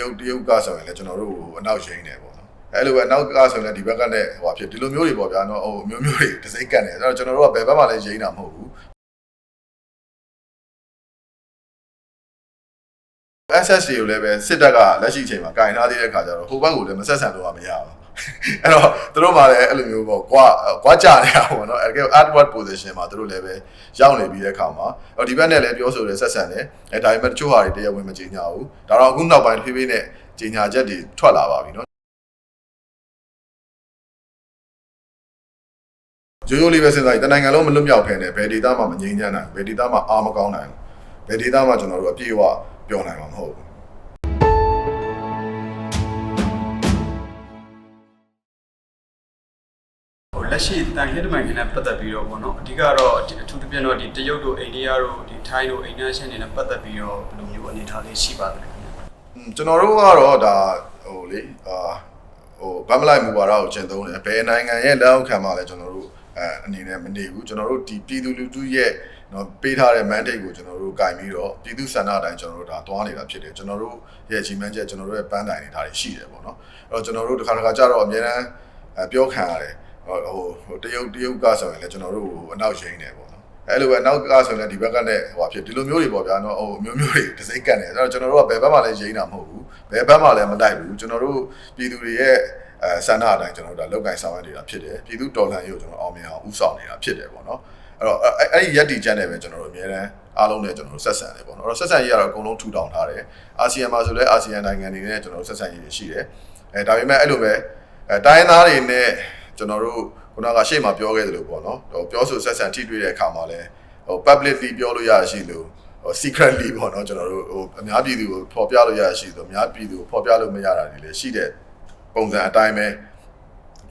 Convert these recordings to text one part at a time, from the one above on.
ရုတ်တရုတ်ကဆိုရင်လည်းကျွန်တော်တို့အနောက်ရင်းနေပေါ့နော်အဲ့လိုပဲအနောက်ကဆိုရင်လည်းဒီဘက်ကနဲ့ဟိုဖြစ်ဒီလိုမျိုးတွေပေါ့ဗျာနော်ဟိုမျိုးမျိုးတွေတစိမ့်ကတ်နေအဲ့တော့ကျွန်တော်တို့ကဘယ်ဘက်မှလည်းရင်းတာမဟုတ်ဘူး SS တွေကိုလည်းပဲစစ်တပ်ကလက်ရှိအချိန်မှာကင်ထားသေးတဲ့ခါကျတော့ဟိုဘက်ကိုလည်းမဆက်ဆံတော့မရဘူး အဲ့တော့သူတို့မှလည်းအဲ့လိုမျိုးပေါ့ကွာကွာကြနေတာပေါ့နော်အဲ့ကဲ outward position မှာသူတို့လည်းပဲရောက်နေပြီးတဲ့ခါမှာအော်ဒီဘက်နဲ့လည်းပြောဆိုတယ်ဆက်ဆံတယ်အဲဒါပေမဲ့တချို့ဟာတွေတရားဝင်မကြေညာဘူးဒါတော့အခုနောက်ပိုင်းဖြည်းဖြည်းနဲ့ကြေညာချက်တွေထွက်လာပါပြီနော်ရိုးရိုးလေးပဲစဉ်းစားကြည့်တနိုင်ငံလုံးမလွတ်မြောက်ခဲနဲ့ဘယ်ဒေသမှမငြိမ်းချမ်းနိုင်ဘူးဘယ်ဒေသမှအားမကောင်းနိုင်ဘူးဘယ်ဒေသမှကျွန်တော်တို့အပြည့်အဝပြောနိုင်မှာမဟုတ်ဘူး လက်ရှိတန်ခင်းတမန်ခင်းနဲ့ပတ်သက်ပြီးတော့ပေါ့နော်အဓိကတော့ဒီအထူးသဖြင့်တော့ဒီတရုတ်တို့အိန္ဒိယတို့ဒီထိုင်းတို့အိန္ဒိယရှင်တွေနဲ့ပတ်သက်ပြီးတော့ဘယ်လိုမျိုးအနေအထားလေးရှိပါသလဲခင်ဗျာอืมကျွန်တော်တို့ကတော့ဒါဟိုလေအာဟိုဗမ်မလိုက်မူဝါဒကိုကျင့်သုံးတယ်ဘယ်နိုင်ငံရဲ့လက်အောက်ခံမှလည်းကျွန်တော်တို့အဲအနေနဲ့မနေဘူးကျွန်တော်တို့ဒီပြည်သူလူထုရဲ့နော်ပေးထားတဲ့ mandate ကိုကျွန်တော်တို့ကင်ပြီးတော့ပြည်သူစန္ဒအတိုင်းကျွန်တော်တို့ဒါသွားနေတာဖြစ်တယ်ကျွန်တော်တို့ရဲ့ကြီးမှန်းချက်ကျွန်တော်တို့ရဲ့ပန်းတိုင်တွေဒါတွေရှိတယ်ပေါ့နော်အဲ့တော့ကျွန်တော်တို့တစ်ခါတစ်ခါကြတော့အများအားအဲပြောခံရတယ် ဟိုဟိုတရုတ်တရုတ်ကဆိုရင်လည်းကျွန်တော်တို့အနောက်ရင်းနေပေါ့နော်အဲ့လိုပဲနောက်ကဆိုရင်လည်းဒီဘက်ကနဲ့ဟိုဖြစ်ဒီလိုမျိုးတွေပေါ့ဗျာနော်ဟိုမျိုးမျိုးတွေတစိမ့်ကတ်နေအဲ့တော့ကျွန်တော်တို့ကဘယ်ဘက်မှလည်းရိမ့်တာမဟုတ်ဘူးဘယ်ဘက်မှလည်းမတိုက်ဘူးကျွန်တော်တို့ပြည်သူတွေရဲ့အဲဆန္ဒအတိုင်းကျွန်တော်တို့ဒါလောက်ကင်ဆောင်ရနေတာဖြစ်တယ်ပြည်သူတော်လှန်ရေးကိုကျွန်တော်အောင်မြင်အောင်ဥဆောင်နေတာဖြစ်တယ်ပေါ့နော်အဲ့တော့အဲ့အဲ့ဒီရက်တီချက်နဲ့ပဲကျွန်တော်တို့အများတန်းအားလုံးနဲ့ကျွန်တော်တို့ဆက်ဆံတယ်ပေါ့နော်အဲ့တော့ဆက်ဆံရေးကတော့အကုန်လုံးထူထောင်ထားတယ်အာဆီယံမှာဆိုလည်းအာဆီယံနိုင်ငံတွေနဲ့ကျွန်တော်တို့ဆက်ဆံရေးတွေရှိတယ်အဲဒါပေမဲ့အဲ့လိုပဲအဲတိုင်းသားတွေနဲ့ ကျွန်တော်တို့ခုနကရှေ့မှာပြောခဲ့သလိုပေါ့နော်ဟိုပြောဆိုဆက်ဆံထိတွေ့တဲ့အခါမှာလည်းဟို publicly ပြောလို့ရရှိလို့ဟို secretly ပေါ့နော်ကျွန်တော်တို့ဟိုအများပြည်သူကိုဖော်ပြလို့ရရှိလို့အများပြည်သူကိုဖော်ပြလို့မရတာတွေလည်းရှိတဲ့ပုံစံအတိုင်းပဲ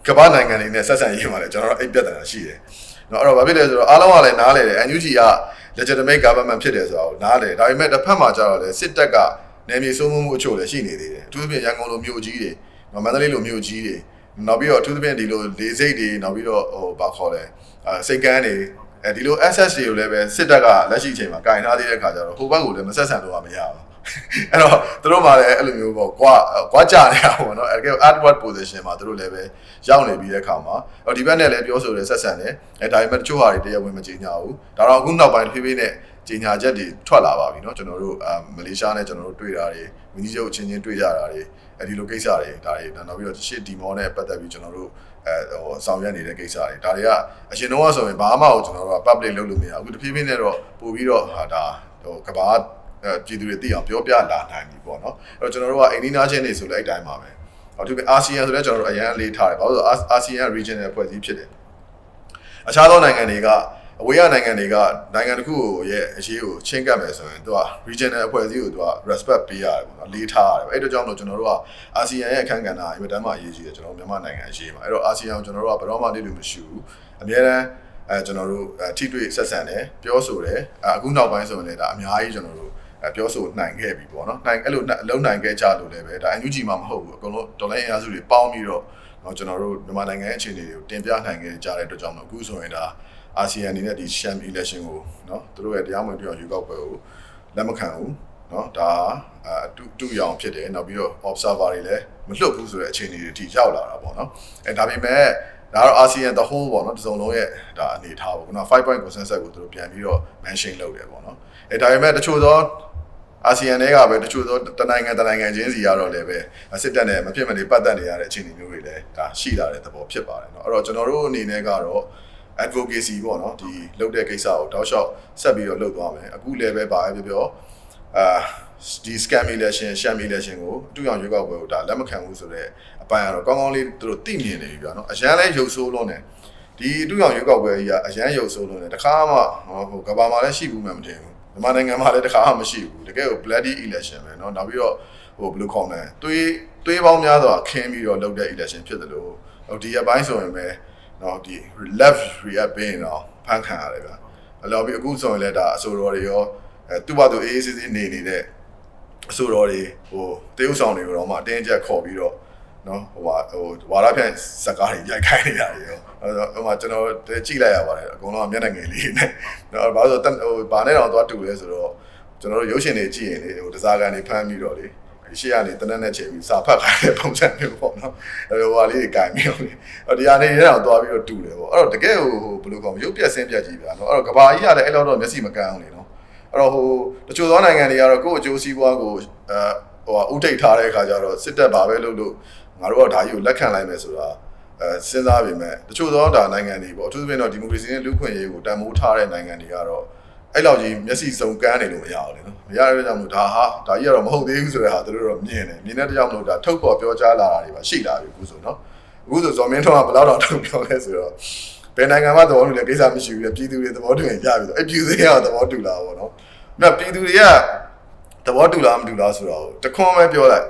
ကမ္ဘာနိုင်ငံတွေနဲ့ဆက်ဆံရေးမှာလည်းကျွန်တော်တို့အိပ်ပြဿနာရှိတယ်။နော်အဲ့တော့ဘာဖြစ်လဲဆိုတော့အားလုံးကလည်းနားလေတယ် NUG က legitimate government ဖြစ်တယ်ဆိုတာကိုနားလေဒါပေမဲ့တစ်ဖက်မှာကျတော့လေစစ်တပ်ကနေမြေစိုးမိုးမှုအချို့လည်းရှိနေသေးတယ်။အထူးသဖြင့်ရန်ကုန်လိုမြို့ကြီးတွေနော်မန္တလေးလိုမြို့ကြီးတွေ နောက်ပြီးတော့အထူးသဖြင့်ဒီလိုလေစိတ်တွေနောက်ပြီးတော့ဟိုဘာခေါ်လဲအဲစိတ်ကန်းတွေအဲဒီလို SS တွေကိုလည်းပဲစစ်တပ်ကလက်ရှိအချိန်မှာကင်ထားသေးတဲ့ခါကျတော့ဟိုဘက်ကိုလည်းမဆက်ဆံတော့မရဘူးအဲ့တော့သူတို့မှလည်းအဲ့လိုမျိုးပေါ့ကွာကွာကြနေတာပေါ့နော်အဲ့ကဲ outward position မှာသူတို့လည်းပဲရောက်နေပြီးတဲ့ခါမှာအော်ဒီဘက်နဲ့လည်းပြောဆိုတယ်ဆက်ဆံတယ်အဲဒါပေမဲ့တချို့ဟာတွေတရားဝင်မကြေညာဘူးဒါတော့အခုနောက်ပိုင်းဖြည်းဖြည်းနဲ့ ကြေညာချက်တွေထွက်လာပါပြီเนาะကျွန်တော်တို့အာမလေးရှားနဲ့ကျွန်တော်တို့တွေ့တာတွေမင်းကြီးချုပ်အချင်းချင်းတွေ့ကြတာတွေအဲဒီလိုကိစ္စတွေဒါတွေနောက်ပြီးတော့ရှစ်ဒီမောနဲ့ပတ်သက်ပြီးကျွန်တော်တို့အဲဟိုဆောင်ရွက်နေတဲ့ကိစ္စတွေဒါတွေကအရင်တော့ဆိုရင်ဘာမှကိုကျွန်တော်တို့က public လုပ်လို့မရဘူးအခုတဖြည်းဖြည်းနဲ့တော့ပို့ပြီးတော့ဟာဒါဟိုကဘာအဲပြည်သူတွေသိအောင်ပြောပြလာနိုင်ပြီပေါ့နော်အဲ့တော့ကျွန်တော်တို့ကအိန္ဒိနာချင်းတွေဆိုလည်းအဲ့တိုင်းပါပဲဟောဒီအာဆီယံဆိုလည်းကျွန်တော်တို့အရန်လေးထားတယ်ဘာလို့လဲဆိုတော့အာဆီယံ regional ဖွဲ့စည်းဖြစ်တယ်အခြားသောနိုင်ငံတွေက အဝေးရနိုင်ငံတွေကနိုင်ငံတစ်ခုကိုရဲ့အရေးကိုချင်းကပ်မယ်ဆိုရင်သူက regional အဖွဲ့အစည်းကိုသူက respect ပေးရတယ်ပေါ့နော်လေးထားရတယ်အဲ့တော့ကြောင့်မလို့ကျွန်တော်တို့ကအာဆီယံရဲ့အခန်းကဏ္ဍအင်မတန်မှအရေးကြီးတယ်ကျွန်တော်မြန်မာနိုင်ငံအရေးမှာအဲ့တော့အာဆီယံကိုကျွန်တော်တို့ကဘယ်တော့မှနေလို့မရှိဘူးအများတန်းအဲကျွန်တော်တို့အဲထိတွေ့ဆက်ဆံတယ်ပြောဆိုတယ်အခုနောက်ပိုင်းဆိုရင်လည်းဒါအများကြီးကျွန်တော်တို့အဲပြောဆိုနိုင်ခဲ့ပြီပေါ့နော်နိုင်အဲ့လိုအလုံးနိုင်ခဲ့ကြလို့လည်းပဲဒါ NUG မှာမဟုတ်ဘူးအကုန်လုံးဒေါ်လာအင်အားစုတွေပေါင်းပြီးတော့တော့ကျွန်တော်တို့မြန်မာနိုင်ငံရဲ့အခြေအနေတွေကိုတင်ပြနိုင်ခဲ့ကြတဲ့အတွက်ကြောင့်မလို့အခုဆိုရင်ဒါ အာဆီယံအနေနဲ့ဒီ sham election ကိုเนาะသူတို့ရဲ့တရားမဝင်တရားရွေးကောက်ပွဲကိုလက်မခံဘူးเนาะဒါအတူတူရောင်ဖြစ်တယ်နောက်ပြီးတော့ observer တွေလည်းမလွတ်ဘူးဆိုတဲ့အခြေအနေတွေအထိရောက်လာတာပေါ့เนาะအဲဒါပေမဲ့ဒါတော့ ASEAN the whole ပေါ့เนาะဒီစုံလုံးရဲ့ဒါအနေထားပေါ့နော်5 point consensus ကိုသူတို့ပြန်ပြီးတော့ mention လုပ်တယ်ပေါ့เนาะအဲဒါပေမဲ့တချို့သောအာဆီယံတွေကပဲတချို့သောတနိုင်ငံတနိုင်ငံချင်းစီကတော့လည်းပဲစစ်တပ်နဲ့မဖြစ်မနေပတ်သက်နေရတဲ့အခြေအနေမျိုးတွေလည်းဒါရှိလာတဲ့သဘောဖြစ်ပါတယ်เนาะအဲ့တော့ကျွန်တော်တို့အနေနဲ့ကတော့ advocacy ပေါ့เนาะဒီလုပ်တဲ့ကိစ္စကိုတောက်လျှောက်ဆက်ပြီးတော့လုပ်သွားမယ်အခုလည်းပဲပါပဲပြောပြောအာဒီ scam election sham election ကိုအတူအောင်ရွေးကောက်ပွဲကိုဒါလက်မခံဘူးဆိုတော့အပိုင်းကတော့ကောင်းကောင်းလေးသူတို့သိမြင်နေပြီဗျာเนาะအရန်လဲရုပ်ဆိုးလုံးနေဒီအတူအောင်ရွေးကောက်ပွဲကြီးကအရန်ရုပ်ဆိုးလုံးနေတခါမှဟိုကဘာမှလည်းရှိဘူးမှမထင်ဘူးမြန်မာနိုင်ငံမှာလည်းတခါမှမရှိဘူးတကယ်ကို bloody election ပဲเนาะနောက်ပြီးတော့ဟိုဘယ်လိုခေါ်မလဲတွေးတွေးပေါင်းများစွာခင်းပြီးတော့လုပ်တဲ့ election ဖြစ်တယ်လို့ဟိုဒီအပိုင်းဆိုရင်ပဲ နော်ဒီ left react ပေးရင်တော့ဖန်ခံရတယ်ဗျာအဲ့တော့ပြီးအခုဆိုရင်လည်းဒါအဆိုတော်တွေရောအဲသူ့ဘာသူအေးအေးဆေးဆေးနေနေတဲ့အဆိုတော်တွေဟိုတေးဥဆောင်တွေကိုတော့မှအတင်းကျပ်ခေါ်ပြီးတော့နော်ဟိုဟာဟိုဝါရဖြန့်စကားတွေရိုက်ခိုင်းနေတာတွေရောအဲ့တော့ဟိုမှာကျွန်တော်ကြည့်လိုက်ရပါတယ်အကုန်လုံးကမျက်နှာငယ်လေးနဲ့နော်ဘာလို့ဆိုဟိုဘာနဲ့တော့သွားတူလဲဆိုတော့ကျွန်တော်တို့ရုပ်ရှင်တွေကြည့်ရင်လေဟိုဒဇာကန်တွေဖမ်းပြီးတော့လေ ရှေ့ကနေတနက်နဲ့ချိန်ပြီးစာဖတ်ခိုင်းတဲ့ပုံစံမျိုးပေါ့နော်အဲ့လိုဟာလေးကိုင်ပြီးတော့လေအဲ့ဒီကနေရအောင်သွားပြီးတော့တူတယ်ပေါ့အဲ့တော့တကယ်ဟိုဘယ်လိုကောရုပ်ပြက်ဆင်းပြက်ကြီးဗျာနော်အဲ့တော့ကဘာကြီးကလည်းအဲ့လောက်တော့မျက်စိမကန်းအောင်လေနော်အဲ့တော့ဟိုတချို့သောနိုင်ငံတွေကတော့ကိုယ့်အကျိုးစီးပွားကိုအဲဟိုဥထိတ်ထားတဲ့အခါကျတော့စစ်တပ်ဘာပဲလုပ်လို့ငါတို့ကဒါကြီးကိုလက်ခံလိုက်မယ်ဆိုတာအဲစဉ်းစားပေမဲ့တချို့သောဒါနိုင်ငံတွေပေါ့အထူးသဖြင့်တော့ဒီမိုကရေစီနဲ့လူ့ခွင့်ရေးကိုတန်ဖိုးထားတဲ့နိုင်ငံတွေကတော့ အဲ့လောက်ကြီးမျက်စိစုံကန်းနေလို့မရဘူးလေနော်မရတဲ့ကြောင့်မို့ဒါဟာဒါကြီးကတော့မဟုတ်သေးဘူးဆိုတဲ့ဟာသူတို့တော့မြင်တယ်မြင်တဲ့ကြောင့်မလို့ဒါထုတ်ပေါ်ပြောကြားလာတာတွေပါရှိလာပြီအခုဆိုနော်အခုဆိုဇော်မင်းထွန်းကဘယ်လောက်တော့ထုတ်ပြောလဲဆိုတော့ဘယ်နိုင်ငံမှာသဘောတူလဲကိစ္စမရှိဘူးလေပြည်သူတွေသဘောတူရင်ရပြီဆိုအဲ့ပြည်သူတွေကသဘောတူလာပါတော့မြတ်ပြည်သူတွေကသဘောတူလားမတူလားဆိုတော့တခွန်းပဲပြောလိုက်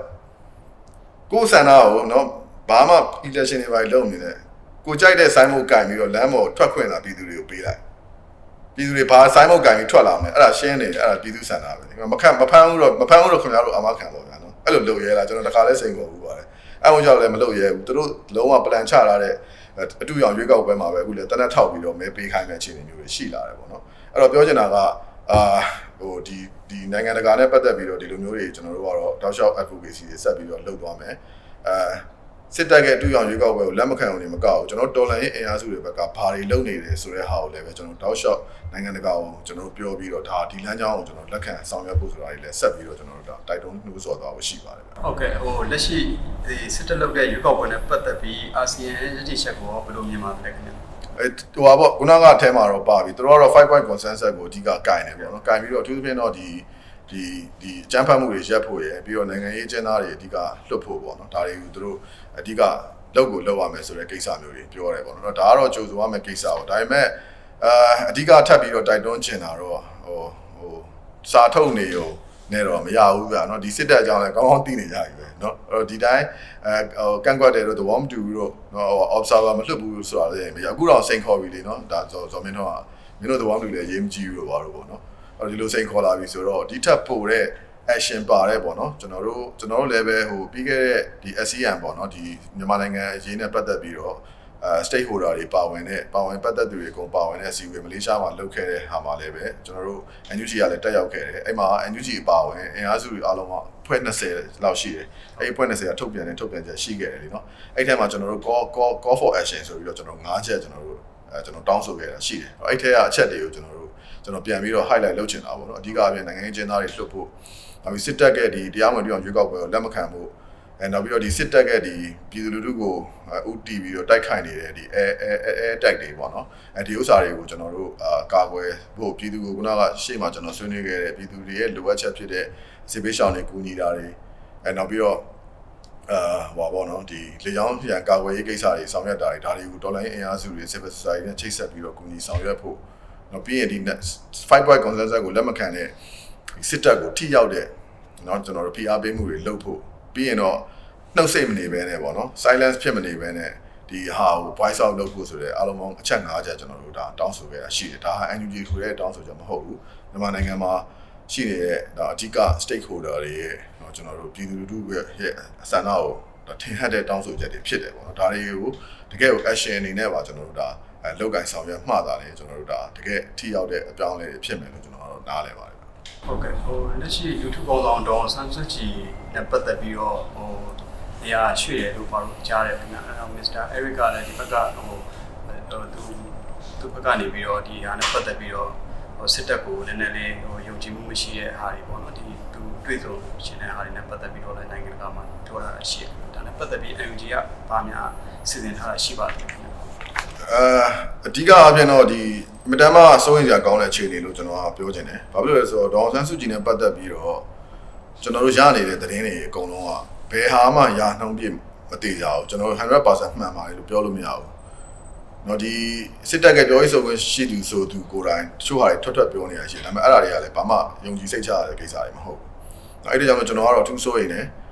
ကိုယ်ဆန္ဒကိုနော်ဘာမှ election တွေပါလုပ်နေတယ်ကိုကြိုက်တဲ့ဆိုင်းမုတ်ကင်ပြီးတော့လမ်းပေါ်ထွက်ခွင့်လာပြည်သူတွေကိုပေးလိုက် ပြည်သူတွေဘာဆိုင်းမုတ်ကင်ပြီးထွက်လာမယ်အဲ့ဒါရှင်းနေတယ်အဲ့ဒါပြည်သူစံတာပဲဒီမှာမခံမဖမ်းဘူးတော့မဖမ်းဘူးတော့ခင်ဗျားတို့အမခံတော့ဗျာနော်အဲ့လိုလုပ်ရဲလားကျွန်တော်တခါလဲစိန်ခေါ်ဘူးပါတယ်အဲ့ဝင်ကြောင့်လည်းမလုပ်ရဲဘူးသူတို့လုံးဝပလန်ချလာတဲ့အတူရောင်ရွေးကောက်ပွဲမှာပဲအခုလည်းတနက်ထောက်ပြီးတော့မဲပေးခိုင်းတဲ့အခြေအနေမျိုးတွေရှိလာတယ်ပေါ့နော်အဲ့တော့ပြောချင်တာကအာဟိုဒီဒီနိုင်ငံတကာနဲ့ပတ်သက်ပြီးတော့ဒီလိုမျိုးတွေကျွန်တော်တို့ကတော့တောက်လျှောက် advocacy တွေဆက်ပြီးတော့လုပ်သွားမယ်အဲ စစ်တပ်ရဲ့အတူရောင်ရွေးကောက်ပွဲကိုလက်မခံအောင်နေမကောက်ဘူးကျွန်တော်တော်လန်ရေးအင်အားစုတွေဘက်ကဘာတွေလုပ်နေတယ်ဆိုတဲ့ဟာကိုလည်းပဲကျွန်တော်တောက်လျှောက်နိုင်ငံတကာကိုကျွန်တော်ပြောပြီးတော့ဒါဒီလမ်းကြောင်းကိုကျွန်တော်လက်ခံဆောင်ရွက်ဖို့ဆိုတာတွေလည်းဆက်ပြီးတော့ကျွန်တော်တို့ဒါတိုက်တွန်းနှိုးဆော်သွားဖို့ရှိပါတယ်ဗျဟုတ်ကဲ့ဟိုလက်ရှိဒီစစ်တပ်လုပ်တဲ့ရွေးကောက်ပွဲနဲ့ပတ်သက်ပြီးအာဆီယံရည်တည်ချက်ကိုဘယ်လိုမြင်ပါလဲခင်ဗျာအဲဟိုပါပေါ့ခုနကအထဲမှာတော့ပါပြီသူတို့ကတော့5 point consensus ကိုအဓိကကင်တယ်ပေါ့နော်ကင်ပြီးတော့အထူးသဖြင့်တော့ဒီ ဒီဒီအကြမ်းဖက်မှုတွေရပ်ဖို့ရယ်ပြီးတော့နိုင်ငံရေးအကျဉ်းသားတွေအဓိကလွတ်ဖို့ပေါ့နော်ဒါတွေကိုသူတို့အဓိကလောက်ကိုလောက်ရမယ်ဆိုတဲ့ကိစ္စမျိုးတွေပြောတယ်ပေါ့နော်ဒါကတော့ကြိုးဆိုရမယ့်ကိစ္စပေါ့ဒါပေမဲ့အာအဓိကထပ်ပြီးတော့တိုက်တွန်းချင်တာတော့ဟိုဟိုစာထုတ်နေရောနဲ့တော့မရဘူးဗျာเนาะဒီစစ်တပ်အကြောင်းလည်းကောင်းကောင်းသိနေကြပြီပဲเนาะအဲ့တော့ဒီတိုင်းအဲဟိုကန့်ကွက်တယ်တို့သဘောမတူဘူးတို့เนาะဟို observer မလွတ်ဘူးဆိုတာလည်းမရအခုတော့စိန်ခေါ်ပြီလေเนาะဒါဇော်ဇော်မင်းတော့မင်းတို့သဘောမတူလည်းရေးမကြည့်ဘူးလို့ပါတော့ပေါ့เนาะအဲ့တော့ ဒီလိုစိန်ခေါ်လာပြီဆိုတော့ဒီထက်ပိုတဲ့ action ပါတဲ့ပေါ့နော်ကျွန်တော်တို့ကျွန်တော်တို့လည်းပဲဟိုပြီးခဲ့တဲ့ဒီ SCM ပေါ့နော်ဒီမြန်မာနိုင်ငံအရေးနဲ့ပတ်သက်ပြီးတော့အဲ stakeholder တွေပါဝင်တဲ့ပါဝင်ပတ်သက်သူတွေအကုန်ပါဝင်တဲ့အစည်းအဝေးမလေးရှားမှာလုပ်ခဲ့တဲ့ဟာမှာလည်းပဲကျွန်တော်တို့ NUG ကလည်းတက်ရောက်ခဲ့တယ်အဲ့မှာ NUG အပါဝင်အင်အားစုတွေအားလုံးကဖွဲ့20လောက်ရှိတယ်အဲ့ဒီဖွဲ့20ကထုတ်ပြန်တဲ့ထုတ်ပြန်ချက်ရှိခဲ့တယ်လीနော်အဲ့ထဲမှာကျွန်တော်တို့ call call call for action ဆိုပြီးတော့ကျွန်တော်၅ချက်ကျွန်တော်တို့ အဲကျွန်တော်တောင်းဆိုခဲ့တာရှိတယ်အဲ့ထဲကအချက်တွေကိုကျွန်တော်တို့ကျွန်တော်ပြန်ပြီးတော့ highlight လုပ်ချင်တာပေါ့နော်အဓိကအပြင်နိုင်ငံရေးကျင်းသားတွေလွတ်ဖို့နောက်ပြီးစစ်တပ်ကဒီတရားဝင်တရားရွေးကောက်ပွဲကိုလက်မခံဖို့အဲနောက်ပြီးတော့ဒီစစ်တပ်ကဒီပြည်သူလူထုကိုဥတီပြီးတော့တိုက်ခိုက်နေတဲ့ဒီအဲအဲအဲတိုက်တွေပေါ့နော်အဲဒီဥစ္စာတွေကိုကျွန်တော်တို့အာကာကွယ်ဖို့ပြည်သူကိုခုနကရှေ့မှာကျွန်တော်ဆွေးနွေးခဲ့တဲ့ပြည်သူတွေရဲ့လိုအပ်ချက်ဖြစ်တဲ့စစ်ပေးရှောင်တွေကူညီတာတွေအဲနောက်ပြီးတော့ အာဟောပေါ့နော်ဒီလေကြောင်းပြန်ကာဝယ်ရေးကိစ္စတွေဆောင်ရွက်တာတွေဒါတွေကိုဒေါ်လာအင်အားစုတွေ civil society နဲ့ချိတ်ဆက်ပြီးတော့ကူညီဆောင်ရွက်ဖို့နော်ပြီးရင်ဒီ five point consensus ကိုလက်မခံတဲ့စစ်တပ်ကိုထိရောက်တဲ့နော်ကျွန်တော်တို့ဖိအားပေးမှုတွေလုပ်ဖို့ပြီးရင်တော့နှုတ်ဆက်မနေဘဲနဲ့ပေါ့နော် silence ဖြစ်မနေဘဲနဲ့ဒီဟာကို voice out လုပ်ဖို့ဆိုတဲ့အလုံးပေါင်းအချက်၅ချက်ကျွန်တော်တို့ဒါတောင်းဆိုခဲ့တာရှိတယ်ဒါဟာ NUG ထူတဲ့တောင်းဆိုချက်မဟုတ်ဘူးမြန်မာနိုင်ငံမှာရှိနေတဲ့ဒါအဓိက stakeholder တွေရဲ့ တော့ကျွန်တော်တို့ပြည်သူလူထုရဲ့အစံအကိုထင်ဟတဲ့တောင်းဆိုချက်တွေဖြစ်တယ်ပေါ့နော်ဒါတွေကိုတကယ်ကို action အနေနဲ့ပါကျွန်တော်တို့ဒါအဲလောက်ကန်ဆောင်ရွက်မှတာလေကျွန်တော်တို့ဒါတကယ်အထီရောက်တဲ့အပြောင်းအလဲတွေဖြစ်မယ်လို့ကျွန်တော်တို့နားလည်ပါတယ်ဟုတ်ကဲ့ဟိုလက်ရှိ YouTube ပေါ်ဆောင်တော့ Samsung ကြီးနဲ့ပတ်သက်ပြီးတော့ဟိုနေရာရွှေ့တယ်လို့ပါလို့ကြားတယ်ခင်ဗျာအဲတော့ Mr. Eric ကလည်းဒီဘက်ကဟိုသူသူဘက်ကနေပြီးတော့ဒီဟာနဲ့ပတ်သက်ပြီးတော့ဟိုစစ်တပ်ကိုလည်းနည်းနည်းလေးဟိုယုံကြည်မှုမရှိတဲ့ဟာတွေပေါ့နော်ဒီ တွေ့ဆုံရှင်တဲ့ဟာတွေနဲ့ပတ်သက်ပြီးတော့လည်းနိုင်ငံတကာမှာပြောတာရှိတယ်ဒါနဲ့ပတ်သက်ပြီး NUG ကဗာများစီစဉ်ထားတာရှိပါတယ်ခင်ဗျာအာအဓိကအပြင်တော့ဒီအမတမ်းမှစိုးရင်စရာကောင်းတဲ့အခြေအနေလို့ကျွန်တော်ကပြောချင်တယ်။ဘာဖြစ်လို့လဲဆိုတော့ဒေါအောင်ဆန်းစုကြည်နဲ့ပတ်သက်ပြီးတော့ကျွန်တော်တို့ရနေတဲ့သတင်းတွေအကုန်လုံးကဘယ်ဟာမှရာနှုံးပြည့်မသေးကြဘူး။ကျွန်တော်တို့100%မှန်ပါတယ်လို့ပြောလို့မရဘူး။နော်ဒီစစ်တပ်ကပြောရေးဆိုခွင့်ရှိသူဆိုသူကိုယ်တိုင်တချို့ဟာတွေထွက်ထွက်ပြောနေတာရှိတယ်။ဒါပေမဲ့အဲ့ဒါတွေကလည်းဘာမှယုံကြည်စိတ်ချရတဲ့ကိစ္စတွေမဟုတ်ဘူး။ အဲ့ဒီကြောင့်ကျွန်တော်ကတော့အထူးစိုးရိမ်တယ်။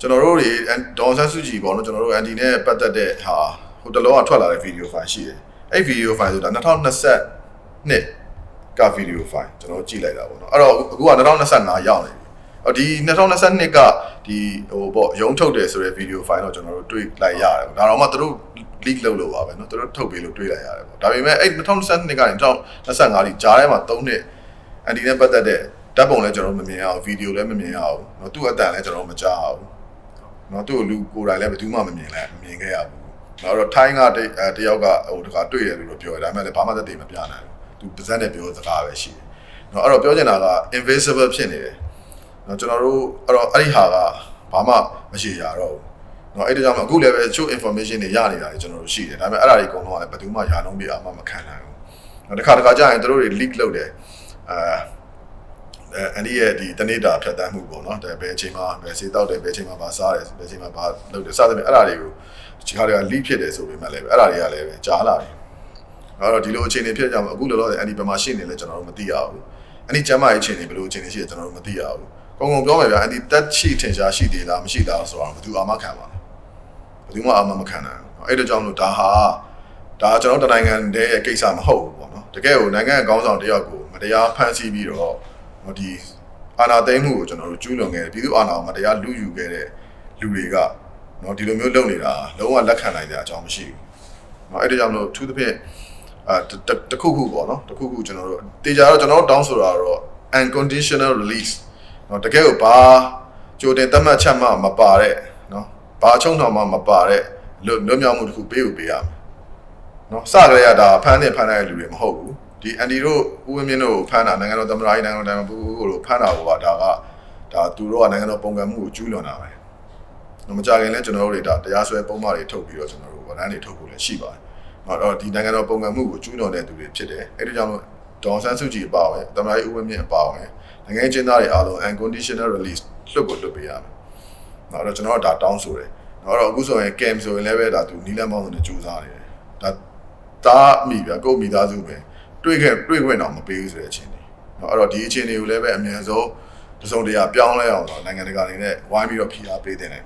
ကျွန်တော်တို့တွေဒေါအောင်ဆန်းစုကြည်ပေါ့နော်ကျွန်တော်တို့အန်တီနဲ့ပတ်သက်တဲ့ဟာဟိုတလောကထွက်လာတဲ့ဗီဒီယိုဖိုင်ရှိတယ်အဲ့ဗီဒီယိုဖိုင်ဆိုတာ2020နှစ်ကဗီဒီယိုဖိုင်ကျွန်တော်ကြည့်လိုက်တာပေါ့နော်အဲ့တော့အခုက2025ရောက်နေပြီအော်ဒီ2022ကဒီဟိုပေါ့ရုံးထုတ်တယ်ဆိုတဲ့ဗီဒီယိုဖိုင်တော့ကျွန်တော်တို့တွေ့လိုက်ရတယ်ပေါ့ဒါတော့မှသူတို့ leak လုပ်လို့ပါပဲเนาะသူတို့ထုတ်ပေးလို့တွေ့လိုက်ရတယ်ပေါ့ဒါပေမဲ့အဲ့2022ကနေ2025ဒီဂျားထဲမှာ3နှစ်အန်တီနဲ့ပတ်သက်တဲ့ ဓာတ်ပုံလည်းကျွန်တော်တို့မမြင်ရအောင်ဗီဒီယိုလည်းမမြင်ရအောင်เนาะသူ့အတန်လည်းကျွန်တော်တို့မကြားအောင်เนาะသူ့ကိုလူကိုယ်တိုင်လည်းဘယ်သူမှမမြင်လဲမမြင်ခဲ့ရဘူးเนาะတော့ထိုင်းကတအဲတယောက်ကဟိုတခါတွေ့ရတယ်လို့ပြောတယ်ဒါပေမဲ့လည်းဘာမှသက်သေမပြနိုင်ဘူးသူပါဇက်နဲ့ပြောစကားပဲရှိတယ်เนาะအဲ့တော့ပြောချင်တာက invisible ဖြစ်နေတယ်เนาะကျွန်တော်တို့အဲ့တော့အဲ့ဒီဟာကဘာမှမရှိရတော့ဘူးเนาะအဲ့ဒါကြောင့်အခုလည်းပဲချို့ information တွေရနေတာတွေကျွန်တော်တို့ရှိတယ်ဒါပေမဲ့အဲ့ဒါတွေအကုန်လုံးကလည်းဘယ်သူမှယာလုံးပြအောင်မခံနိုင်ဘူးเนาะတခါတခါကျရင်တို့တွေ leak လုပ်တယ်အာ အဲအန်ဒီရဲ့ဒီတနေ့တာဖြတ်တန်းမှုပေါ့နော်ဒါဘယ်အချိန်မှာဘယ်စေတောက်တယ်ဘယ်အချိန်မှာဘာစားတယ်ဘယ်အချိန်မှာဘာလုပ်တယ်စသဖြင့်အဲ့ဒါတွေကိုဒီခါတွေက leak ဖြစ်တယ်ဆိုပေမဲ့လည်းအဲ့ဒါတွေကလည်းပဲကြားလာတယ်အဲ့တော့ဒီလိုအခြေအနေဖြစ်ကြမှာအခုလောလောဆယ်အန်ဒီဘယ်မှာရှိနေလဲကျွန်တော်တို့မသိရဘူးအန်ဒီကျမ်းမာရေးအခြေအနေဘယ်လိုအခြေအနေရှိလဲကျွန်တော်တို့မသိရဘူးကုံကုံပြောမယ်ဗျာအန်ဒီတက်ရှိထင်ရှားရှိသေးလားမရှိတာဆိုတော့ဘယ်သူအာမခံပါလဲဘယ်သူမှအာမမခံနိုင်ဘူးအဲ့ဒါကြောင့်လို့ဒါဟာဒါကျွန်တော်တနိုင်ငံတည်းရဲ့ကိစ္စမဟုတ်ဘူးပေါ့နော်တကယ်ကိုနိုင်ငံအကောင်းဆောင်တယောက်ကိုမတရားဖမ်းဆီးပြီးတော့ ဟိုဒီအာဏာသိမ်းမှုကိုကျွန်တော်တို့ကျူးလွန်ခဲ့တယ်ပြည်သူအာဏာကိုမတရားလူယူခဲ့တဲ့လူတွေကနော်ဒီလိုမျိုးလုပ်နေတာလုံးဝလက်ခံနိုင်တဲ့အကြောင်းမရှိဘူးနော်အဲ့ဒါကြောင့်မလို့သူသဖြင့်အာတခုခုပေါ့နော်တခုခုကျွန်တော်တို့တေချာတော့ကျွန်တော်တို့တောင်းဆိုတာတော့ unconditional release နော်တကယ်ကိုဘာကြိုတင်သတ်မှတ်ချက်မှမပါတဲ့နော်ဘာချုံထောင်မှမပါတဲ့လွတ်မြောက်မှုတစ်ခုပေးဖို့ပေးရမယ်နော်စကြရတာဖမ်းနေဖမ်းနေတဲ့လူတွေမဟုတ်ဘူး ဒီအန်ဒီတို့ဦးဝင်းမြင့်တို့ဖမ်းတာနိုင်ငံတော်သမ္မတကြီးနိုင်ငံတော်တိုင်ပင်ပူပူကိုဖမ်းတာကဒါကဒါသူတို့ကနိုင်ငံတော်ပုံကံမှုကိုကျူးလွန်တာပဲ။တော့မကြခင်လဲကျွန်တော်တို့တွေဒါတရားစွဲပုံမှန်တွေထုတ်ပြီးတော့ကျွန်တော်တို့ဝန်ထမ်းတွေထုတ်ဖို့လည်းရှိပါတယ်။အဲ့တော့ဒီနိုင်ငံတော်ပုံကံမှုကိုကျူးလွန်တဲ့သူတွေဖြစ်တယ်။အဲ့ဒီကြောင့်လို့ဒေါ်ဆန်းစုကြည်အပါအဝင်သမ္မတကြီးဦးဝင်းမြင့်အပါအဝင်နိုင်ငံချင်းသားတွေအားလုံး unconditional release လွတ်ကိုလွတ်ပေးရမယ်။အဲ့တော့ကျွန်တော်တို့ဒါတောင်းဆိုတယ်။အဲ့တော့အခုဆိုရင် cam ဆိုရင်လည်းပဲဒါသူနီလန်းပေါင်းစုံနဲ့စူးစမ်းနေတယ်။ဒါတားမိပြကိုမိသားစုပဲ။ တွေ့ခဲ့တွေ့ခွင့်တော့မပေးဘူးဆိုတဲ့အချိန်တွေเนาะအဲ့တော့ဒီအခြေအနေကိုလည်းပဲအမြန်ဆုံးတစုံတရာပြောင်းလဲအောင်တော့နိုင်ငံတကာတွေနဲ့ဝိုင်းပြီးတော့ဖိအားပေးတင်တယ်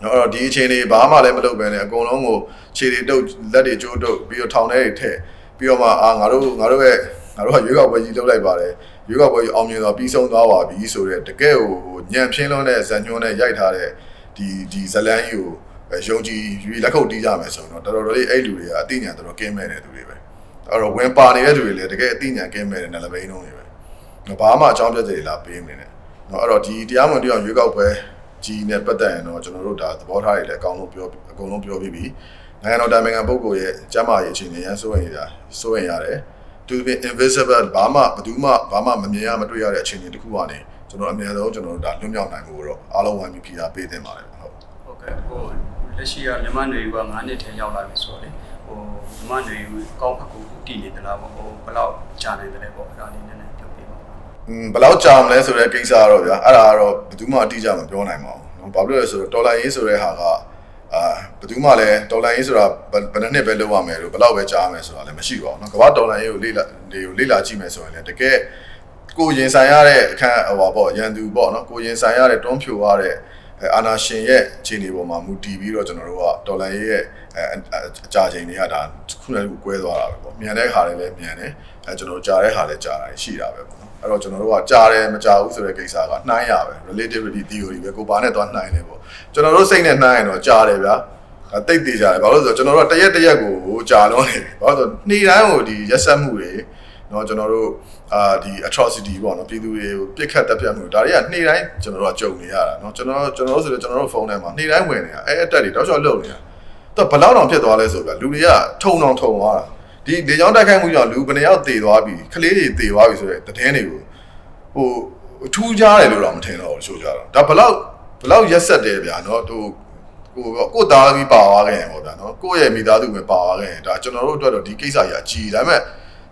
เนาะအဲ့တော့ဒီအခြေအနေဘာမှလည်းမလုပ်ဘဲနဲ့အကုန်လုံးကိုခြေတွေတုပ်လက်တွေကျိုးတုပ်ပြီးတော့ထောင်ထဲတွေထည့်ပြီးတော့မှအာငါတို့ငါတို့ရဲ့ငါတို့ကရွေးကောက်ပွဲကြီးလုပ်လိုက်ပါတယ်ရွေးကောက်ပွဲကြီးအောင်မြင်စွာပြီးဆုံးသွားပါပြီဆိုတော့တကယ်ကိုညံပြင်းလုံးတဲ့ဇန်ညွန်းနဲ့ရိုက်ထားတဲ့ဒီဒီဇလန်းကြီးကိုယုံကြည်ယူလက်ခုပ်တီးကြမယ်ဆိုတော့တော်တော်လေးအဲ့လူတွေကအသိဉာဏ်တော်တော်ကင်းမဲ့တဲ့သူတွေပဲ အဲ့တော့ဝင်ပါနေတဲ့သူတွေလည်းတကယ်အသိဉာဏ်ကင်းမဲ့တဲ့နယ်လပိန်းလုံးတွေပဲ။ဘာမှအကြောင်းပြချက်တွေလာပေးမနေနဲ့။နော်အဲ့တော့ဒီတရားမဝင်တရားရွေးကောက်ပွဲကြီးနဲ့ပတ်သက်ရင်တော့ကျွန်တော်တို့ဒါသဘောထားတွေလည်းအကောင်လုံးပြောအကုန်လုံးပြောပြီးပြီ။နိုင်ငံတော်တိုင်ပင်ခံပုဂ္ဂိုလ်ရဲ့ကျမ်းမာရေးအခြေအနေရန်စိုးရင်ရစိုးရင်ရတယ်။သူပြင် invisible ဘာမှဘယ်သူမှဘာမှမမြင်ရမတွေ့ရတဲ့အခြေအနေတစ်ခုကနေကျွန်တော်အများဆုံးကျွန်တော်တို့ဒါလွတ်မြောက်နိုင်ဖို့တော့အားလုံးဝိုင်းပြီးဖိအားပေးတင်ပါတယ်ဟုတ်ဟုတ်ကဲ့ဟိုလက်ရှိကမြန်မာနေက9နှစ်ထဲရောက်လာပြီဆိုတော့လေ ဟိုမြန်မာနေကောင်းဖက်ကိုတည်နေသလားပေါ့ဟိုဘယ်တော့ကြာနေတယ်လဲပေါ့အဲ့ဒါလေးနည်းနည်းပြောပြပါ อืมဘယ်လောက်ကြာမလဲဆိုတဲ့ကိစ္စကတော့ဗျာအဲ့ဒါကတော့ဘယ်သူမှအတိအကျမပြောနိုင်ပါဘူးเนาะဘာဖြစ်လို့လဲဆိုတော့ဒေါ်လာရေးဆိုတဲ့ဟာကအာဘယ်သူမှလည်းဒေါ်လာရေးဆိုတာဘယ်ဘယ်နှစ်နှစ်ပဲလုပ်ရမယ်လို့ဘယ်လောက်ပဲကြာရမယ်ဆိုတာလည်းမရှိပါဘူးเนาะကမ္ဘာဒေါ်လာရေးကိုလေ့လာတွေကိုလေ့လာကြည့်မယ်ဆိုရင်လည်းတကယ်ကိုရင်ဆိုင်ရတဲ့အခန်းဟိုပါပေါ့ရန်သူပေါ့เนาะကိုရင်ဆိုင်ရတဲ့တွန်းဖြိုရတဲ့ အဲအာနာရှင်ရဲ့အခြေအနေပေါ်မှာမူတည်ပြီးတော့ကျွန်တော်တို့ကဒေါ်လာရေးရဲ့အဲအကြာချိန်တွေကဒါခုနကကွဲသွားတာပဲပေါ့မြန်တဲ့ဟာတွေလည်းမြန်တယ်အဲကျွန်တော်တို့ကြာတဲ့ဟာလည်းကြာတာရှိတာပဲပေါ့နော်အဲ့တော့ကျွန်တော်တို့ကကြားတယ်မကြားဘူးဆိုတဲ့ကိစ္စကနှိုင်းရပဲ relativity theory ပဲကိုပါနဲ့သွားနှိုင်းတယ်ပေါ့ကျွန်တော်တို့စိတ်နဲ့နှိုင်းရင်တော့ကြားတယ်ဗျာအဲတိတ်သေးကြတယ်ဘာလို့လဲဆိုတော့ကျွန်တော်တို့ကတရက်တရက်ကိုကြားလုံးနေပြီဘာလို့လဲဆိုတော့နေ့တိုင်းကိုဒီရက်ဆက်မှုတွေ เนาะကျွန်တော်တို့အာဒီ atrocity ပေါ့နော်ပြည်သူတွေကိုပြစ်ခတ်တပ်ဖြတ်မှုဒါတွေကနေ့တိုင်းကျွန်တော်တို့ကကြုံနေရတာเนาะကျွန်တော်ကျွန်တော်တို့ဆိုတော့ကျွန်တော်တို့ဖုန်းထဲမှာနေ့တိုင်းဝင်နေတာအဲအတက်တွေတောက်လျှောက်လုံနေတာတော့ဘယ်လောက်တောင်ဖြစ်သွားလဲဆိုတော့လူတွေကထုံအောင်ထုံသွားတာဒီလေကြောင်းတိုက်ခိုက်မှုကြောင့်လူဘယ်နှယောက်သေသွားပြီခလေးတွေသေသွားပြီဆိုတဲ့သတင်းတွေကို ဟိုထူးခြားတယ်လို့တော့မထင်တော့ဘူးဆိုကြတော့ဒါဘလောက်ဘလောက်ရက်ဆက်တယ်ဗျာเนาะဟိုဟိုကိုသားကြီးပါသွားခဲ့ရင်ပေါ့ဗျာเนาะကိုယ့်ရဲ့မိသားစုပဲပါသွားခဲ့ရင်ဒါကျွန်တော်တို့အတွက်တော့ဒီကိစ္စကြီးအကြီးဒါပေမဲ့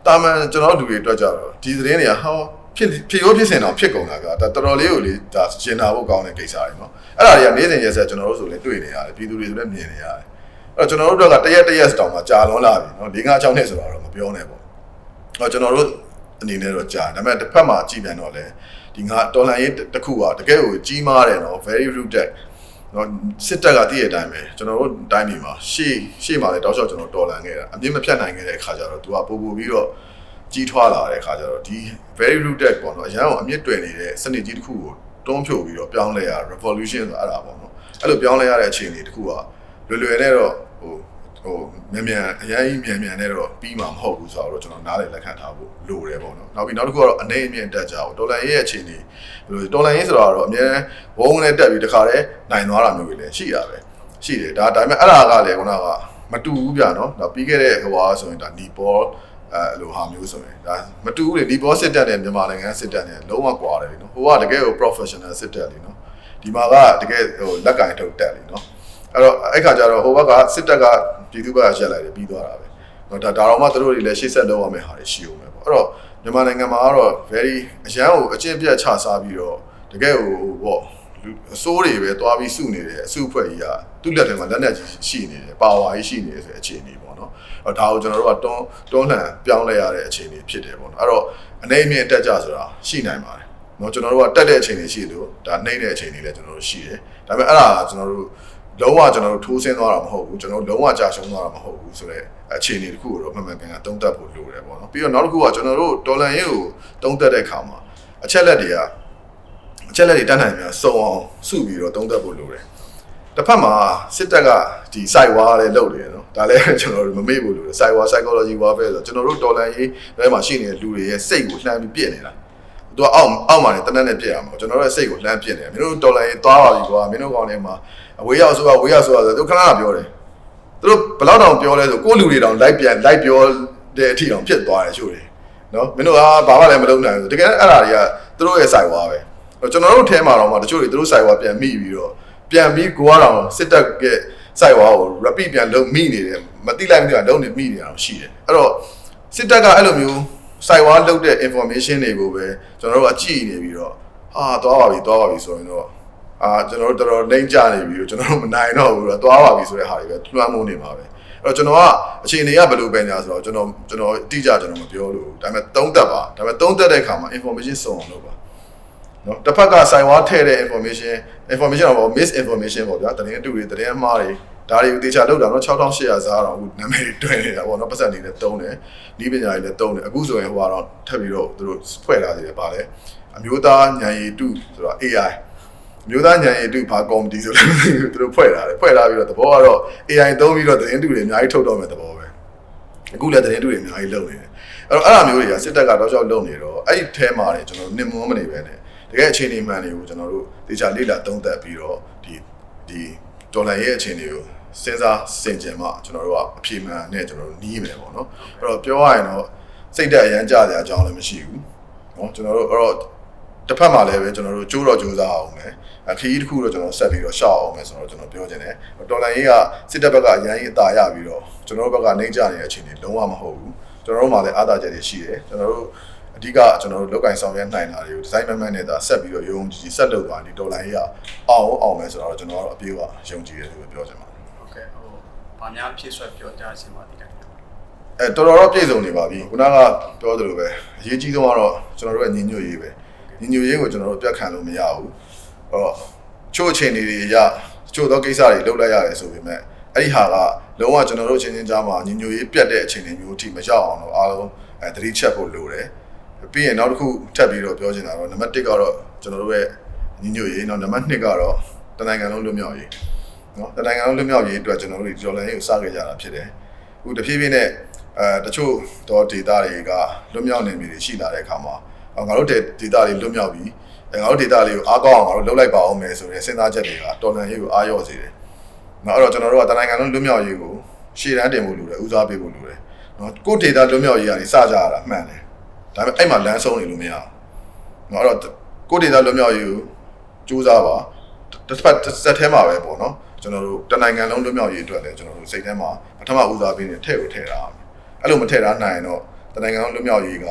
တာမန်ကျွန်တော်တို့လူတွေအတွက်ကြတော့ဒီသတင်းတွေကဟောဖြစ်ဖြစ်ရောဖြစ်စင်တော့ဖြစ်ကုန်တာကဒါတော်တော်လေးကိုလေဒါရှင်းတာဖို့ကောင်းတဲ့ကိစ္စတွေနော်အဲ့ဒါတွေကနေ့စဉ်ရက်ဆက်ကျွန်တော်တို့ဆိုလည်းတွေ့နေရတယ်ပြည်သူတွေဆိုလည်းမြင်နေရတယ်အဲ့တော့ကျွန်တော်တို့ကတရက်တရက်တောင်မှကြာလွန်လာပြီနော်၄၅၆နှစ်ဆိုတော့မပြောနဲ့ပေါ့အဲ့တော့ကျွန်တော်တို့အနေနဲ့တော့ကြာဒါပေမဲ့တစ်ဖက်မှာကြည့်ပြန်တော့လေဒီငါတော်လန်ရေးတစ်ခုကတကယ်ကိုကြီးမားတယ်နော် very rooted နော်စစ်တပ်ကတည့်ရတဲ့အတိုင်းပဲကျွန်တော်တို့တိုင်းပြည်မှာရှေ့ရှေ့မှာလည်းတောက်လျှောက်ကျွန်တော်တော်လန်ခဲ့တာအမြင့်မဖြတ်နိုင်ခဲ့တဲ့အခါကျတော့သူကပို့ပို့ပြီးတော့ကြီးထွားလာတဲ့အခါကျတော့ဒီ very rooted ပေါ့နော်အရန်အောင်အမြင့်တွယ်နေတဲ့စနစ်ကြီးတစ်ခုကိုတွန်းဖြိုပြီးတော့ပြောင်းလဲရ revolution ဆိုအဲ့ဒါပေါ့နော်အဲ့လိုပြောင်းလဲရတဲ့အခြေအနေတစ်ခုကလွယ်လွယ်နဲ့တော့ဟို ဟိုမြန်မြန်အရင်ကြီးမြန်မြန်နဲ့တော့ပြီးမှာမဟုတ်ဘူးဆိုတော့ကျွန်တော်နားလည်လက်ခံထားဖို့လိုတယ်ပေါ့နော်နောက်ပြီးနောက်တစ်ခုကတော့အနေအမြင့်တက်ကြအောင်ဒေါ်လာရေးရဲ့အခြေအနေဘယ်လိုဒေါ်လာရေးဆိုတော့အများဝုန်းနဲ့တက်ပြီးတခါတည်းနိုင်သွားတာမျိုးတွေလည်းရှိတာပဲရှိတယ်ဒါဒါပေမဲ့အဲ့ဒါကလည်းခုနကမတူဘူးဗျာနော်ဒါပြီးခဲ့တဲ့ဟိုဟာဆိုရင်ဒါနီပေါအဲလိုဟာမျိုးဆိုရင်ဒါမတူဘူးလေဒီဘောစစ်တက်တဲ့မြန်မာနိုင်ငံစစ်တက်တဲ့လုံးဝကွာတယ်လीနော်ဟိုကတကယ်ကို professional စစ်တက်လीနော်ဒီမှာကတကယ်ဟိုလက်ကင်ထုတ်တက်လीနော် အဲ့တော့အဲ့ခါကျတော့ဟိုဘက်ကစစ်တက်ကပြည်သူ့ဘက်ကရက်လိုက်တယ်ပြီးသွားတာပဲနော်ဒါဒါတော့မှသူတို့တွေလည်းရှေ့ဆက်လုပ်ရမယ့်ဟာတွေရှိအောင်ပဲပေါ့အဲ့တော့မြန်မာနိုင်ငံမှာကတော့ very အရန်ကိုအကျင့်ပြတ်ချစားပြီးတော့တကယ်ကိုပေါ့လူအစိုးတွေပဲသွားပြီးစုနေတယ်အစုအဖွဲ့ကြီးကသူ့လက်ထဲမှာလက်နက်ကြီးရှိနေတယ်ပါဝါကြီးရှိနေတယ်ဆိုတဲ့အခြေအနေပေါ့နော်အဲ့ဒါကိုကျွန်တော်တို့ကတွန်းတွန်းလှန်ပြောင်းလဲရတဲ့အခြေအနေဖြစ်တယ်ပေါ့နော်အဲ့တော့အနေအမြင့်တက်ကြဆိုတာရှိနိုင်ပါတယ်နော်ကျွန်တော်တို့ကတက်တဲ့အချိန်တွေရှိလို့ဒါနှိမ့်တဲ့အချိန်တွေလည်းကျွန်တော်တို့ရှိတယ်ဒါပေမဲ့အဲ့ဒါကကျွန်တော်တို့ လုံးဝကျွန်တော်တို့ထိုးဆင်းသွားတာမဟုတ်ဘူးကျွန်တော်တို့လုံးဝကြာရှုံးသွားတာမဟုတ်ဘူးဆိုတော့အခြေအနေတစ်ခုကိုတော့မှန်မှန်ကန်ကန်တုံးတက်ဖို့လိုတယ်ပေါ့နော်ပြီးတော့နောက်တစ်ခုကကျွန်တော်တို့ဒေါ်လာရင်းကိုတုံးတက်တဲ့အခါမှာအချက်လက်တွေကအချက်လက်တွေတန်းနိုင်များစုံအောင်စုပြီးတော့တုံးတက်ဖို့လိုတယ်တစ်ဖက်မှာစစ်တပ်ကဒီ site war လည်းလုပ်နေတယ်နော်ဒါလည်းကျွန်တော်တို့မမေ့ဖို့လိုတယ် site war psychology warfare ဆိုတော့ကျွန်တော်တို့ဒေါ်လာရေးထဲမှာရှိနေတဲ့လူတွေရဲ့စိတ်ကိုလှမ်းပြီးပြည့်နေတာ သူကအောက်အောက်မှာနေတနက်နဲ့ပြည့်ရမှာကျွန်တော်တို့ရဲ့စိတ်ကိုလှမ်းပြည့်နေတယ်မင်းတို့ဒေါ်လာရေးသွားပါပြီကွာမင်းတို့ကောင်တွေမှာအဝေးရောက်ဆိုတာဝေးရောက်ဆိုတာဆိုသူခဏခဏပြောတယ်သူတို့ဘယ်လောက်တောင်ပြောလဲဆိုကိုယ့်လူတွေတောင်လိုက်ပြန်လိုက်ပြောတဲ့အထိတောင်ဖြစ်သွားတယ်ရှို့တယ်နော်မင်းတို့ကဘာမှလည်းမလုပ်နိုင်ဘူးတကယ်အဲ့ဒါတွေကသူတို့ရဲ့ site war ပဲကျွန်တော်တို့ထဲမှာတော့မှတချို့တွေသူတို့ site war ပြန်မိပြီးတော့ပြန်ပြီးကိုကတော့စစ်တပ်ရဲ့ site war ကို repeat ပြန်လုပ်မိနေတယ်မတိလိုက်မတိလိုက်လုံးနေမိနေတာတော့ရှိတယ်အဲ့တော့စစ်တပ်ကအဲ့လိုမျိုး site war လုပ်တဲ့ information တွေကိုပဲကျွန်တော်တို့အကြည့်နေပြီးတော့ဟာသွားပါပြီသွားပါပြီဆိုရင်တော့အာကျွန်တော်တို့တော်တော်လိမ့်ကြနေပြီကျွန်တော်တို့မနိုင်တော့ဘူးတော့သွားပါပြီဆိုတဲ့ဟာတွေပဲလွှမ်းမိုးနေမှာပဲအဲ့တော့ကျွန်တော်ကအခြေအနေကဘယ်လိုပဲညာဆိုတော့ကျွန်တော်ကျွန်တော်အတိအကျကျွန်တော်မပြောလို့ဒါပေမဲ့သုံးသက်ပါဒါပေမဲ့သုံးသက်တဲ့အခါမှာ information စုံအောင်လုပ်ပါနော်တစ်ဖက်ကဆိုင်ဝါထည့်တဲ့ information information တော့ misinformation ပေါ့ဗျာတရင်အတူတွေတရင်အမှားတွေ ဒါတွေကိုတေချာလောက်တာနော်6800စားတော့အခုနာမည်တွင်နေတာပေါ့နော်ပတ်စံနေလည်းတုံးတယ်ဤပညာတွေလည်းတုံးတယ်အခုဆိုရင်ဟိုကတော့ထပ်ပြီးတော့သူတို့ဖွဲ့လာသေးတယ်ပါလေအမျိုးသားဉာဏ်ရည်တုဆိုတော့ AI မျိုးသားဉာဏ်ရည်တုဘာကော်မတီဆိုလဲသူတို့ဖွဲ့လာတယ်ဖွဲ့လာပြီးတော့သဘောကတော့ AI သုံးပြီးတော့သတင်းတူတွေအများကြီးထုတ်တော့မယ်သဘောပဲအခုလည်းသတင်းတူတွေအများကြီးလုပ်နေတယ်အဲ့တော့အဲ့လိုမျိုးတွေကစစ်တပ်ကတော့ကြောက်လုပ်နေတော့အဲ့ဒီအဲမှာနေကျွန်တော်တို့နင်မွန်းမနေပဲနဲ့တကယ်အခြေအနေမှန်တွေကိုကျွန်တော်တို့တေချာလေ့လာသုံးသပ်ပြီးတော့ဒီဒီဒေါ်လာရဲ့အခြေအနေကို စဉ်းစားစင်ကြင်မှကျွန်တော်တို့ကအပြေမှန်နဲ့ကျွန်တော်တို့နီးမယ်ပေါ့နော်အဲ့တော့ပြောရရင်တော့စိတ်တက်အရန်ကြတဲ့အကြောင်းလည်းမရှိဘူးနော်ကျွန်တော်တို့အဲ့တော့တစ်ဖက်မှာလည်းပဲကျွန်တော်တို့ကြိုးတော့ကြိုးစားအောင်မယ်အခရီးတစ်ခုတော့ကျွန်တော်ဆက်ပြီးတော့ရှောက်အောင်မယ်ဆိုတော့ကျွန်တော်ပြောချင်တယ်ဒေါ်လာရေးကစစ်တပ်ဘက်ကအရန်ကြီးအသာရပြီးတော့ကျွန်တော်တို့ဘက်ကနေကြနေတဲ့အခြေအနေလုံးဝမဟုတ်ဘူးကျွန်တော်တို့မှာလည်းအားသာချက်တွေရှိတယ်ကျွန်တော်တို့အဓိကကျွန်တော်တို့လောက်ကိုင်ဆောင်ရွက်နိုင်တာတွေကိုဒီဇိုင်းမန်မန်နဲ့သာဆက်ပြီးတော့ရုံကြည်ကြည်ဆက်လုပ်သွားဒီဒေါ်လာရေးကအောင်အောင်မယ်ဆိုတော့ကျွန်တော်တို့အပြေးကယုံကြည်တယ်လို့ပြောချင်ပါတယ်ဟုတ်ကဲ့ဟို ဗာများဖြည့်ဆွက်ပြောကြားခြင်းပါဒီတိုင်းအဲတော်တော်တော့ပြည့်စုံနေပါပြီခုနကပြောသလိုပဲအရေးကြီးဆုံးကတော့ကျွန်တော်တို့ရဲ့ညီညွတ်ရေးပဲညီညွတ်ရေးကိုကျွန်တော်တို့ပြတ်ခံလို့မရဘူးအဲ့တော့ချို့အခြေအနေတွေရချို့သောကိစ္စတွေလုပ်လိုက်ရတယ်ဆိုပေမဲ့အဲ့ဒီဟာကလုံးဝကျွန်တော်တို့ချင်းချင်းကြားမှာညီညွတ်ရေးပြတ်တဲ့အခြေအနေမျိုးအထိမရောက်အောင်တော့အားလုံးအဲသတိချက်ဖို့လိုတယ်ပြီးရင်နောက်တစ်ခုထပ်ပြီးတော့ပြောချင်တာတော့နံပါတ်1ကတော့ကျွန်တော်တို့ရဲ့ညီညွတ်ရေးနောက်နံပါတ်2ကတော့တနိုင်ငံလုံးလွတ်မြောက်ရေး နော်တနိုင်ငံလုံးလွတ်မြောက်ရေးအတွက်ကျွန်တော်တို့ဒီဒေါ်လာရေးကိုစခဲ့ကြတာဖြစ်တယ်အခုတဖြည်းဖြည်းနဲ့အဲတချို့တော့ဒေတာတွေကလွတ်မြောက်နေပြီရှိလာတဲ့အခါမှာငါတို့ဒေတာတွေလွတ်မြောက်ပြီအဲငါတို့ဒေတာလေးကိုအားကောင်းအောင်ငါတို့လုပ်လိုက်ပါအောင်မယ်ဆိုတဲ့စဉ်းစားချက်တွေကတော်လန်ရေးကိုအားရော့စေတယ်။နော်အဲ့တော့ကျွန်တော်တို့ကတနိုင်ငံလုံးလွတ်မြောက်ရေးကိုရှေ့တန်းတင်ဖို့လိုတယ်ဦးစားပေးဖို့လိုတယ်။နော်ကိုဒေတာလွတ်မြောက်ရေးကနေစကြရတာမှန်တယ်။ဒါပေမဲ့အဲ့မှာလမ်းဆုံးနေလို့မရဘူး။နော်အဲ့တော့ကိုဒေတာလွတ်မြောက်ရေးကိုစူးစမ်းပါတစ်ဖက်တစ်ဆက်ထဲမှာပဲပေါ့နော် ကျွန်တော်တို့တနိုင်ငံလုံးလွတ်မြောက်ရေးအတွက်လည်းကျွန်တော်တို့စိတ်ထဲမှာပထမဦးစားပေးနေထဲ့ကိုထဲ့တာအဲ့လိုမထဲ့တာနိုင်ရင်တော့တနိုင်ငံလုံးလွတ်မြောက်ရေးက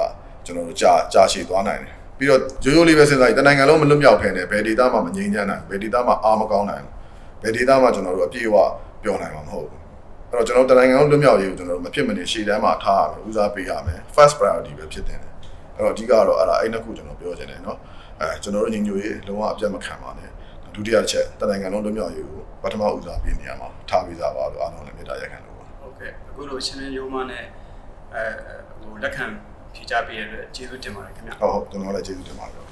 ကျွန်တော်တို့ကြာကြာရှည်သွားနိုင်တယ်ပြီးတော့ရိုးရိုးလေးပဲစဉ်းစားကြည့်တနိုင်ငံလုံးမလွတ်မြောက်ဖ ೇನೆ ဘယ်ဒေသမှမငြိမ်းချမ်းနိုင်ဘယ်ဒေသမှအားမကောင်းနိုင်ဘယ်ဒေသမှကျွန်တော်တို့အပြည့်အဝပြောနိုင်မှာမဟုတ်ဘူးအဲ့တော့ကျွန်တော်တနိုင်ငံလုံးလွတ်မြောက်ရေးကိုကျွန်တော်တို့မဖြစ်မနေရှေ့တန်းမှာထားရမယ်ဦးစားပေးရမယ် first priority ပဲဖြစ်တယ်အဲ့တော့အဓိကတော့အဲ့ဒါအဲ့နှစ်ခုကျွန်တော်ပြောချင်တယ်เนาะအဲကျွန်တော်တို့ညီညွတ်ရေးလုံးဝအပြတ်မခံပါနဲ့ ဒုတိယချက်တနိုင်ငံလုံးလွတ်မြောက်ရေးကိုပထမဦးစားပေးနေရမှာထားပြီးသားပါလို့အားလုံးလည်းမေတ္တာရက်ခံလို့ပါဟုတ်ကဲ့အခုလိုရှင်းလင်းရုံးမနဲ့အဲဟိုလက်ခံဖြေချပေးရတဲ့အတွက်ကျေးဇူးတင်ပါတယ်ခင်ဗျဟုတ်ဟုတ်ကျွန်တော်လည်းကျေးဇူးတင်ပါတယ်